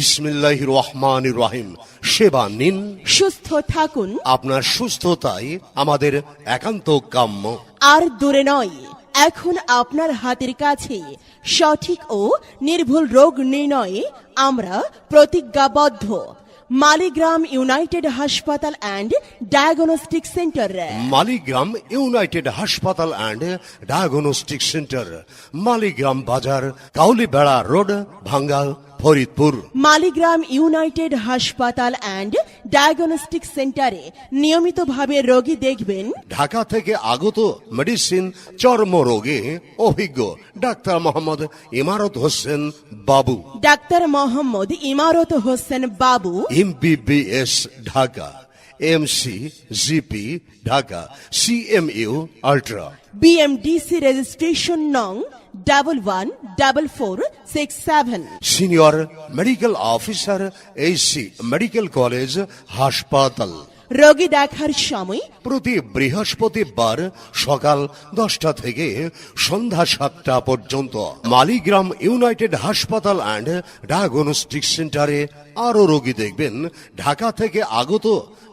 বিসমিল্লাহ রহমান রহিম সেবা নিন। সুস্থ থাকুন। আপনার সুস্থতাই আমাদের একান্ত কাম্য। আর দূরে নয় এখন আপনার হাতের কাছে সঠিক ও নির্ভুল রোগ নির্ণয়ে আমরা প্রতিজ্ঞাবদ্ধ। মালিগ্রাম ইউনাইটেড হাসপাতাল and diagnostic centre Maligram united হাসপাতাল অ্যান্ড ডায়াগনস্টিক সেন্টার মালিগ্রাম বাজার কাউলিবেড়া রোড ভাঙ্গাল ফরিদপুর মালিগ্রাম ইউনাইটেড হাসপাতাল অ্যান্ড ডায়াগনস্টিক সেন্টারে নিয়মিতভাবে রোগী দেখবেন। ঢাকা থেকে আগত মেডিসিন চর্মরোগে অভিজ্ঞ ডাক্তার মোহাম্মদ ইমারত হোসেন বাবু। Doctor Mohammad Imarat Hossain Babu. MBBS Dhaka MC GP Dhaka CMU ultra BMDC registration নং double one double four six seven senior medical officer Aisi medical college হাসপাতাল রোগী দেখার সময় প্রতি বৃহস্পতিবার সকাল দশটা থেকে সন্ধ্যা সাতটা পর্যন্ত মালিগ্রাম ইউনাইটেড হাসপাতাল অ্যান্ড ডায়াগনস্টিক সেন্টারে আরও রোগী দেখবেন। ঢাকা থেকে আগত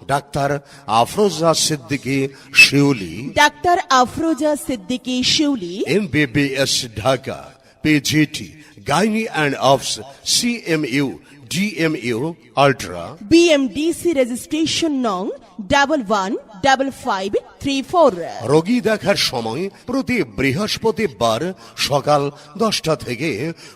ডাক্তার Afroza Siddiqui Shiuli doctor Afroza Siddiqui Shiuli MBBS Dhaka PGT gynae and obs CMU DMU ultra BMDC registration নং double one double five three four রোগী দেখার সময় প্রতি বৃহস্পতিবার সকাল দশটা থেকে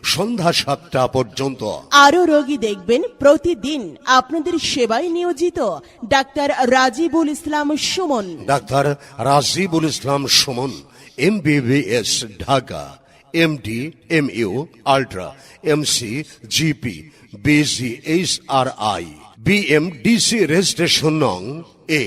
সন্ধ্যা সাতটা পর্যন্ত। আরও রোগী দেখবেন প্রতিদিন। আপনাদের সেবায় নিয়োজিত ডাক্তার Rajibul Islam Suman. Doctor Rajibul Islam Suman MBBS Dhaka MD MU ultra MC GP BG H R I BMDC registration নং A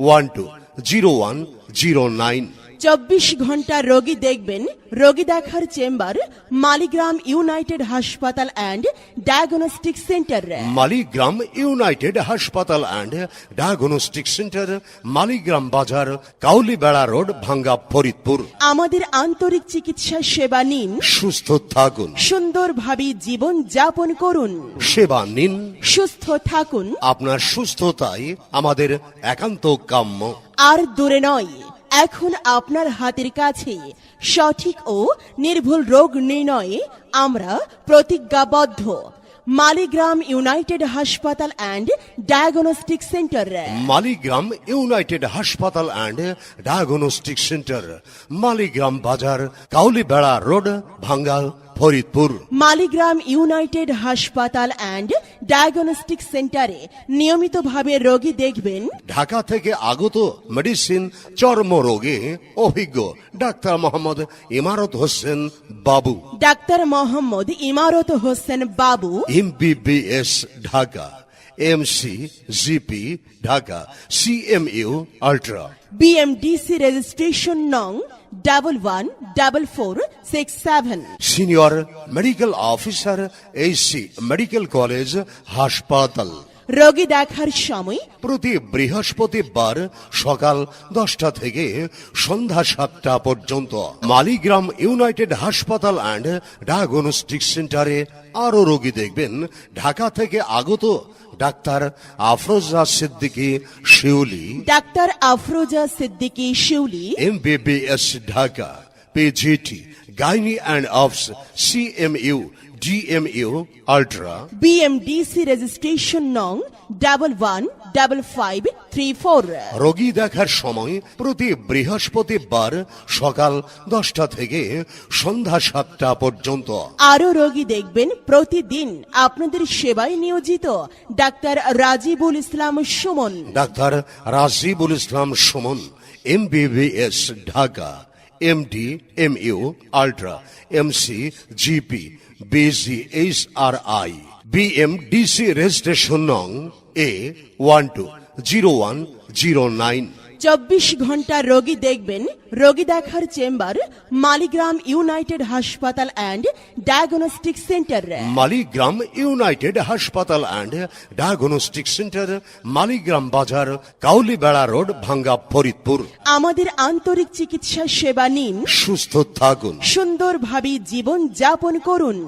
one two zero one zero nine চব্বিশ ঘণ্টা রোগী দেখবেন রোগী দেখার চেম্বার মালিগ্রাম ইউনাইটেড হাসপাতাল and diagnostic centre. Maligram united হাসপাতাল and diagnostic centre Maligram বাজার কাউলিবেড়া রোড ভাঙ্গা ফরিদপুর। আমাদের আন্তরিক চিকিৎসা সেবা নিন। সুস্থ থাকুন। সুন্দরভাবে জীবন যাপন করুন। সেবা নিন। সুস্থ থাকুন। আপনার সুস্থতাই আমাদের একান্ত কাম্য। আর দূরে নয় এখন আপনার হাতের কাছে সঠিক ও নির্ভুল রোগ নির্ণয়ে আমরা প্রতিজ্ঞাবদ্ধ। মালিগ্রাম ইউনাইটেড হাসপাতাল and diagnostic centre. Maligram united হাসপাতাল অ্যান্ড ডায়াগনস্টিক সেন্টার। মালিগ্রাম বাজার, কাউলিবেড়া রোড, ভাঙ্গাল। ফরিদপুর। মালিগ্রাম ইউনাইটেড হাসপাতাল অ্যান্ড ডায়াগনস্টিক সেন্টারে নিয়মিতভাবে রোগী দেখবেন। ঢাকা থেকে আগত মেডিসিন চর্মরোগে অভিজ্ঞ ডাক্তার মোহাম্মদ ইমারত হোসেন বাবু। Doctor Mohammad Imarat Hossain Babu. MBBS Dhaka. MC GP Dhaka CMU ultra BMDC registration নং double one double four six seven senior medical officer Aisi medical college হাসপাতাল রোগী দেখার সময় প্রতি বৃহস্পতিবার সকাল দশটা থেকে সন্ধ্যা সাতটা পর্যন্ত মালিগ্রাম ইউনাইটেড হাসপাতাল অ্যান্ড ডায়াগনস্টিক সেন্টারে আরও রোগী দেখবেন। ঢাকা থেকে আগত ডাক্তার Afroza Siddiqui Shiuli. Doctor Afroza Siddiqui Shiuli. MBBS Dhaka PGT gynae and obs CMU DMU ultra BMDC registration নং double one double five three four রোগী দেখার সময় প্রতি বৃহস্পতিবার সকাল দশটা থেকে সন্ধ্যা সাতটা পর্যন্ত। আরও রোগী দেখবেন প্রতিদিন। আপনাদের সেবায় নিয়োজিত। ডাক্তার Rajibul Islam Suman. Doctor Rajibul Islam Suman MBBS Dhaka MD MU ultra MC GP BG H R I BMDC registration নং A one two zero one zero nine চব্বিশ ঘণ্টা রোগী দেখবেন রোগী দেখার চেম্বার মালিগ্রাম ইউনাইটেড হাসপাতাল and diagnostic centre. Maligram united হাসপাতাল and diagnostic centre Maligram বাজার কাউলিবেড়া রোড ভাঙ্গা ফরিদপুর। আমাদের আন্তরিক চিকিৎসা সেবা নিন। সুস্থ থাকুন। সুন্দরভাবে জীবন যাপন করুন।